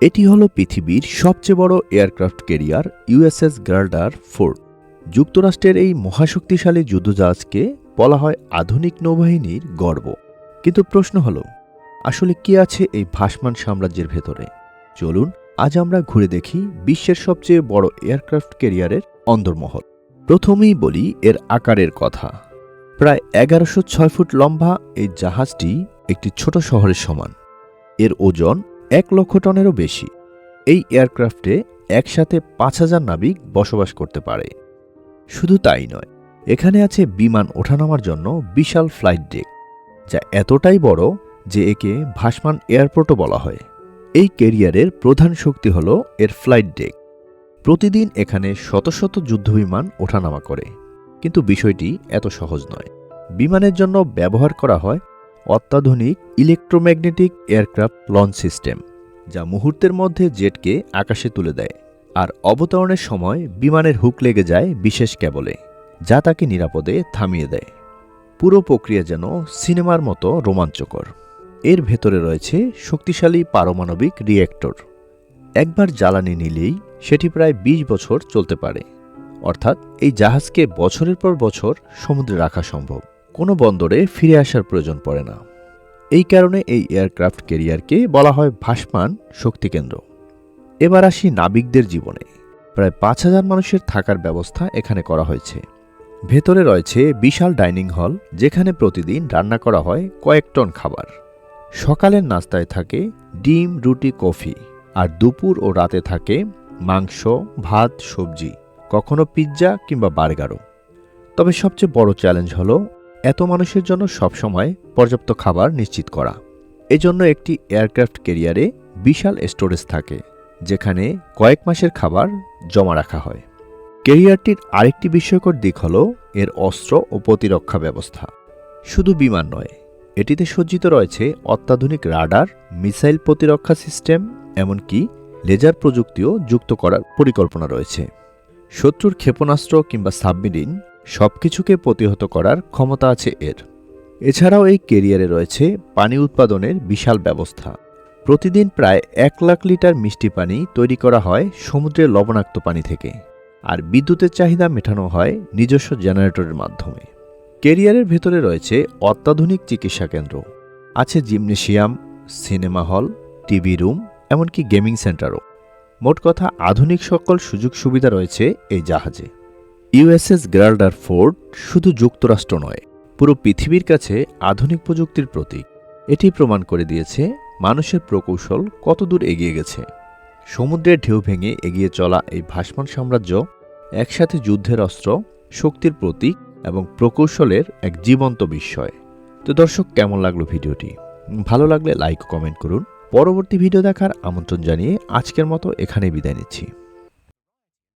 এটি হলো পৃথিবীর সবচেয়ে বড় aircraft carrier USS Gerald Ford যুক্তরাষ্ট্রের এই মহাশক্তিশালী যুদ্ধজাহাজকে বলা হয় আধুনিক নৌবাহিনীর গর্ব। কিন্তু প্রশ্ন হলো, আসলে কি আছে এই ভাসমান সাম্রাজ্যের ভেতরে? চলুন, আজ আমরা ঘুরে দেখি বিশ্বের সবচেয়ে বড় এয়ারক্রাফট ক্যারিয়ারের অন্দরমহল। প্রথমেই বলি এর আকারের কথা। প্রায় এগারোশো ছয় ফুট লম্বা এই জাহাজটি একটি ছোট শহরের সমান। এর ওজন এক লক্ষ টনেরও বেশি। এই এয়ারক্রাফটে একসাথে পাঁচ হাজার নাবিক বসবাস করতে পারে। শুধু তাই নয়, এখানে আছে বিমান ওঠানামার জন্য বিশাল ফ্লাইট ডেক, যা এতটাই বড় যে একে ভাসমান এয়ারপোর্টও বলা হয়। এই ক্যারিয়ারের প্রধান শক্তি হল এর ফ্লাইট ডেক। প্রতিদিন এখানে শত শত যুদ্ধবিমান ওঠানামা করে। কিন্তু বিষয়টি এত সহজ নয়। বিমানের জন্য ব্যবহার করা হয় অত্যাধুনিক ইলেকট্রোম্যাগনেটিক এয়ারক্রাফট লঞ্চ সিস্টেম, যা মুহূর্তের মধ্যে জেটকে আকাশে তুলে দেয় আর অবতরণের সময় বিমানের হুক লেগে যায় বিশেষ ক্যাবলে, যা তাকে নিরাপদে থামিয়ে দেয়। পুরো প্রক্রিয়া যেন সিনেমার মতো রোমাঞ্চকর। এর ভেতরে রয়েছে শক্তিশালী পারমাণবিক রিয়েক্টর। একবার জ্বালানি নিলেই সেটি প্রায় ২০ বছর চলতে পারে। অর্থাৎ এই জাহাজকে বছরের পর বছর সমুদ্রে রাখা সম্ভব। কোনো বন্দরে ফিরে আসার প্রয়োজন পড়ে না। এই কারণে এই এয়ারক্রাফট ক্যারিয়ারকে বলা হয় ভাসমান শক্তিকেন্দ্র। এবার আসি নাবিকদের জীবনে। প্রায় পাঁচ হাজার মানুষের থাকার ব্যবস্থা এখানে করা হয়েছে। ভেতরে রয়েছে বিশাল ডাইনিং হল, যেখানে প্রতিদিন রান্না করা হয় কয়েক টন খাবার। সকালের নাস্তায় থাকে ডিম, রুটি, কফি, আর দুপুর ও রাতে থাকে মাংস, ভাত, সবজি, কখনো পিৎজা কিংবা বার্গারও। তবে সবচেয়ে বড় চ্যালেঞ্জ হলো এত মানুষের জন্য সবসময় পর্যাপ্ত খাবার নিশ্চিত করা। এজন্য একটি এয়ারক্রাফট ক্যারিয়ারে বিশাল স্টোরেজ থাকে, যেখানে কয়েক মাসের খাবার জমা রাখা হয়। ক্যারিয়ারটির আরেকটি বিস্ময়কর দিক হল এর অস্ত্র ও প্রতিরক্ষা ব্যবস্থা। শুধু বিমান নয়, এটিতে সজ্জিত রয়েছে অত্যাধুনিক রাডার, মিসাইল প্রতিরক্ষা সিস্টেম, এমনকি লেজার প্রযুক্তিও যুক্ত করার পরিকল্পনা রয়েছে। শত্রুর ক্ষেপণাস্ত্র কিংবা সাবমেরিন সবকিছুকে প্রতিহত করার ক্ষমতা আছে এর। এছাড়াও এই কেরিয়ারে রয়েছে পানি উৎপাদনের বিশাল ব্যবস্থা। প্রতিদিন প্রায় এক লাখ লিটার মিষ্টি পানি তৈরি করা হয় সমুদ্রের লবণাক্ত পানি থেকে। আর বিদ্যুতের চাহিদা মেটানো হয় নিজস্ব জেনারেটরের মাধ্যমে। কেরিয়ারের ভেতরে রয়েছে অত্যাধুনিক চিকিৎসা কেন্দ্র। আছে gymnasium, cinema hall, TV room, এমনকি গেমিং সেন্টারও। মোট কথা আধুনিক সকল সুযোগ সুবিধা রয়েছে এই জাহাজে। ইউএসএস গ্রাল্ডার ফোর্ড শুধু যুক্তরাষ্ট্র নয়, পুরো পৃথিবীর কাছে আধুনিক প্রযুক্তির প্রতীক। এটি প্রমাণ করে দিয়েছে মানুষের প্রকৌশল কতদূর এগিয়ে গেছে। সমুদ্রের ঢেউ ভেঙে এগিয়ে চলা এই ভাসমান সাম্রাজ্য একসাথে যুদ্ধের অস্ত্র, শক্তির প্রতীক এবং প্রকৌশলের এক জীবন্ত বিস্ময়। তো দর্শক, কেমন লাগল ভিডিওটি? ভালো লাগলে লাইক কমেন্ট করুন। পরবর্তী ভিডিও দেখার আমন্ত্রণ জানিয়ে আজকের মতো এখানেই বিদায় নিচ্ছি।